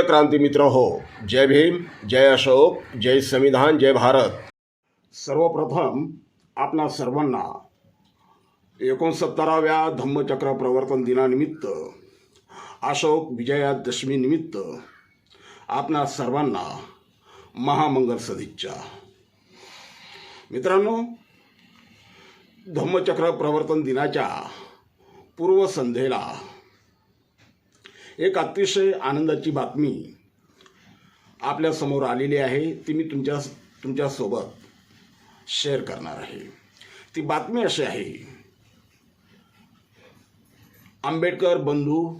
प्रिय क्रांती मित्र हो जय भीम जय अशोक जय संविधान जय भारत. सर्वप्रथम आपणा सर्वांना एकोणसत्तराव्या धम्मचक्र प्रवर्तन दिनानिमित्त अशोक विजयादशमी निमित्त आपणा सर्वांना महामंगल सदिच्छा. मित्रांनो धम्मचक्र प्रवर्तन दिनाच्या पूर्वसंध्येला एक अतिशय आनंदाची बातमी आपल्यासमोर आलेली आहे. ती मी तुमच्या तुमच्यासोबत शेअर करणार आहे. ती बातमी अशी आहे. आंबेडकर बंधू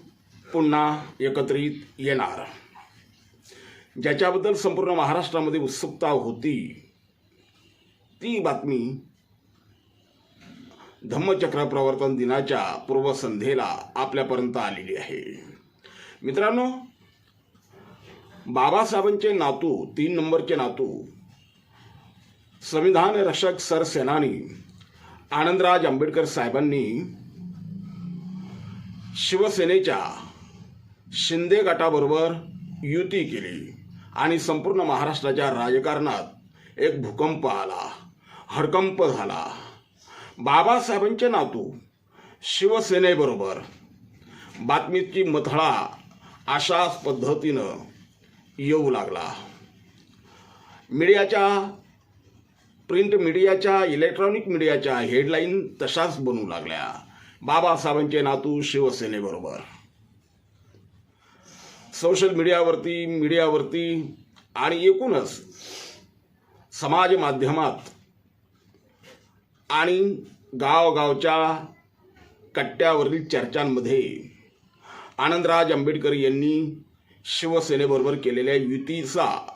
पुन्हा एकत्रित येणार. ज्याच्याबद्दल संपूर्ण महाराष्ट्रामध्ये उत्सुकता होती ती बातमी धम्मचक्र प्रवर्तन दिनाच्या पूर्वसंध्येला आपल्यापर्यंत आलेली आहे. मित्रांनो बाबासाहेबांचे नातू तीन नंबरचे नातू संविधान रक्षक सरसेनानी आनंदराज आंबेडकर साहेबांनी शिवसेनेच्या शिंदे गटाबरोबर युती केली आणि संपूर्ण महाराष्ट्राच्या राजकारणात एक भूकंप आला हडकंप झाला. बाबासाहेबांचे नातू शिवसेनेबरोबर बातमीची मथळा अशाच पद्धतीनं येऊ लागला. मीडियाच्या प्रिंट मीडियाच्या इलेक्ट्रॉनिक मीडियाच्या हेडलाईन तशाच बनू लागल्या. बाबासाहेबांचे नातू शिवसेनेबरोबर. सोशल मीडियावरती मीडियावरती आणि एकूणच समाज माध्यमात आणि गावगावच्या कट्ट्यावरील चर्चांमध्ये आनंदराज आंबेडकर यांनी शिवसेनेबरोबर केलेल्या युतीचा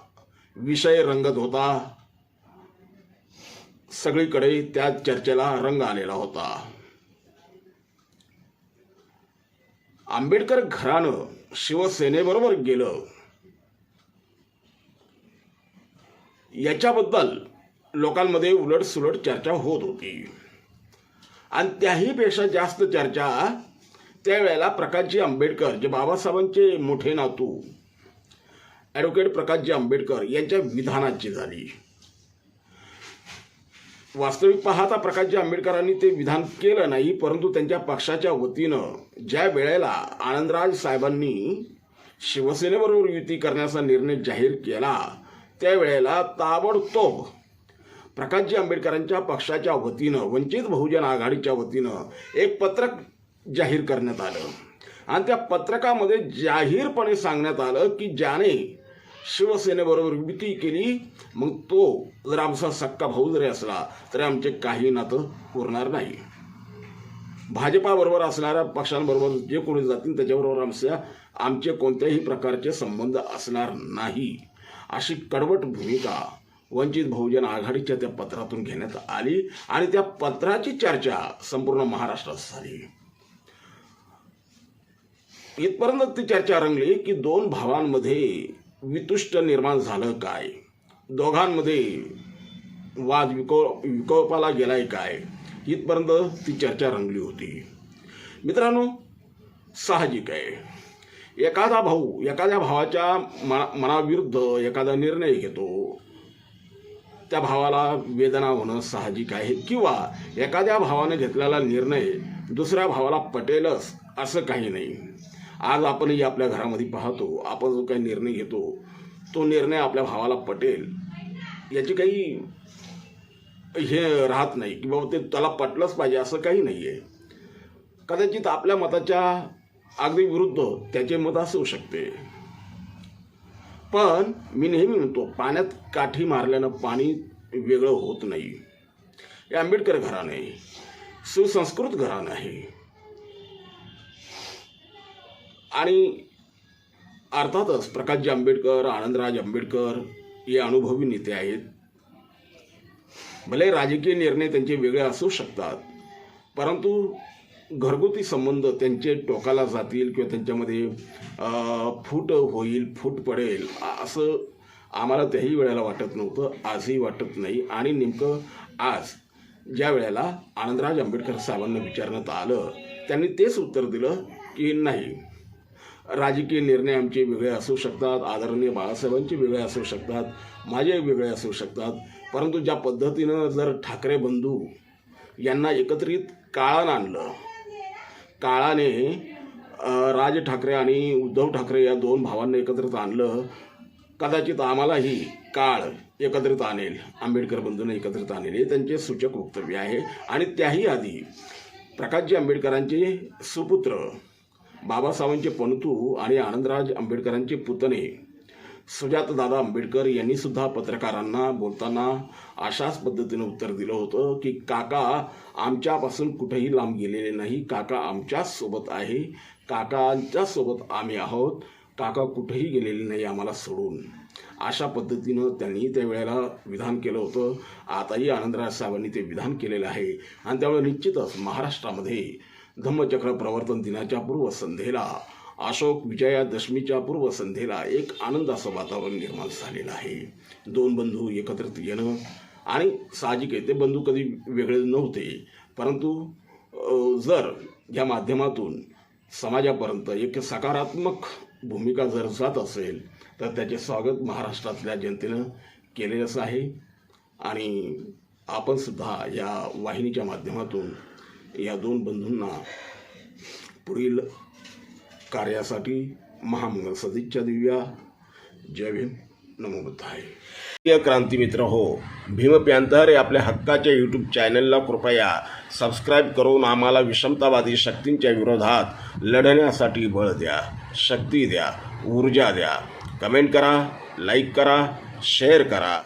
विषय रंगत होता. सगळीकडे त्या चर्चेला रंग आलेला होता. आंबेडकर घरानं शिवसेनेबरोबर गेलं. याच्याबद्दल लोकांमध्ये उलटसुलट चर्चा होत होती. आणि त्याहीपेक्षा जास्त चर्चा त्यावेळेला प्रकाशजी आंबेडकर जे बाबासाहेबांचे मोठे नातू ॲडव्होकेट प्रकाशजी आंबेडकर यांच्या विधानाची झाली. वास्तविक पाहता प्रकाशजी आंबेडकरांनी ते विधान केलं नाही परंतु त्यांच्या पक्षाच्या वतीनं ज्या वेळेला आनंदराज साहेबांनी शिवसेनेबरोबर युती करण्याचा निर्णय जाहीर केला त्यावेळेला ताबडतोब प्रकाशजी आंबेडकरांच्या पक्षाच्या वतीनं वंचित बहुजन आघाडीच्या वतीनं एक पत्रक जाहीर करण्यात आलं. आणि त्या पत्रकामध्ये जाहीरपणे सांगण्यात आलं की ज्याने शिवसेनेबरोबर युती केली मग तो जर आमचा सक्का भाऊ जरी असला तरी आमचे काही नातं उरणार नाही. भाजपाबरोबर असणाऱ्या पक्षांबरोबर जे कोणी जातील त्याच्याबरोबर आमच्या आमचे कोणत्याही प्रकारचे संबंध असणार नाही. अशी कडवट भूमिका वंचित बहुजन आघाडीच्या त्या पत्रातून घेण्यात आली आणि त्या पत्राची चर्चा संपूर्ण महाराष्ट्रात झाली. इथपर्यंत ती चर्चा रंगली की दोन भावांमध्ये वितुष्ट निर्माण झालं काय? दोघांमध्ये वाद विको विकोपाला गेलाय काय? इथपर्यंत ती चर्चा रंगली होती. मित्रांनो साहजिक आहे. एखादा भाऊ एखाद्या भावाच्या मना मनाविरुद्ध एखादा निर्णय घेतो. त्या भावाला वेदना होणं साहजिक आहे. किंवा एखाद्या भावाने घेतलेला निर्णय दुसऱ्या भावाला पटेलच असं काही नाही. आज आपणही आपल्या घरामध्ये पाहतो आपण जो काही निर्णय घेतो तो निर्णय आपल्या भावाला पटेल. याची काही हे राहत नाही की बाबा ते त्याला पटलंच पाहिजे असं काही नाही आहे कदाचित आपल्या मताच्या अगदी विरुद्ध त्याचे मत असू शकते. पण मी नेहमी म्हणतो पाण्यात काठी मारल्यानं पाणी वेगळं होत नाही. हे आंबेडकर घराणं आहे. सुसंस्कृत घराणं आहे. आणि अर्थातच प्रकाशजी आंबेडकर आनंदराज आंबेडकर हे अनुभवी नेते आहेत. भले राजकीय निर्णय त्यांचे वेगळे असू शकतात परंतु घरगुती संबंध त्यांचे टोकाला जातील किंवा त्यांच्यामध्ये फूट होईल फूट पडेल असं आम्हाला त्याही वेळेला वाटत नव्हतं आजही वाटत नाही. आणि नेमकं आज ज्या वेळेला आनंदराज आंबेडकर साहेबांना विचारण्यात आलं त्यांनी तेच उत्तर दिलं की नाही. राजकीय निर्णय आमचे वेगळे असू शकतात आदरणीय बाळासाहेबांचे वेगळे असू शकतात माझे वेगळे असू शकतात. परंतु ज्या पद्धतीनं जर ठाकरे बंधू यांना एकत्रित काळानं आणलं काळाने राज ठाकरे आणि उद्धव ठाकरे या दोन भावांना एकत्रित आणलं कदाचित आम्हालाही काळ एकत्रित आणेल आंबेडकर बंधूंना एकत्रित आणेल हे त्यांचे सूचक वक्तव्य आहे. आणि त्याही आधी प्रकाशजी आंबेडकरांचे सुपुत्र बाबासाहेबांचे पणतू आणि आनंदराज आंबेडकरांचे पुतणे. सुजातदादा आंबेडकर यांनी सुद्धा पत्रकारांना बोलताना अशाच पद्धतीनं उत्तर दिलं होतं की काका आमच्यापासून कुठेही लांब गेलेले नाही. काका आमच्याच सोबत आहे. काकांच्या सोबत आम्ही आहोत. काका कुठेही गेलेले नाही आम्हाला सोडून. अशा पद्धतीनं त्यांनी त्यावेळेला विधान केलं होतं. आताही आनंदराज साहेबांनी ते विधान केलेलं आहे. आणि त्यामुळे निश्चितच महाराष्ट्रामध्ये धम्मचक्र प्रवर्तन दिनाच्या पूर्वसंध्येला अशोक विजयादशमीच्या पूर्वसंध्येला एक आनंदाचं वातावरण निर्माण झालेलं आहे. दोन बंधू एकत्रित येणं आणि साहजिक आहे ते बंधू कधी वेगळे नव्हते. परंतु जर या माध्यमातून समाजापर्यंत एक सकारात्मक भूमिका जर जात असेल तर त्याचे स्वागत महाराष्ट्रातल्या जनतेनं केलेलंच आहे. आणि आपणसुद्धा या वाहिनीच्या माध्यमातून या दोन बंधूंना पुढील कार्यासाठी महामंगल सदिच्छा देऊया. जय भीम. नमोबद्धाय प्रिय क्रांती मित्र हो भीम प्यांतर आपल्या हक्काच्या यूट्यूब चॅनलला कृपया सबस्क्राईब करून आम्हाला विषमतावादी शक्तींच्या विरोधात लढण्यासाठी बळ द्या शक्ती द्या ऊर्जा द्या. कमेंट करा लाईक करा शेअर करा.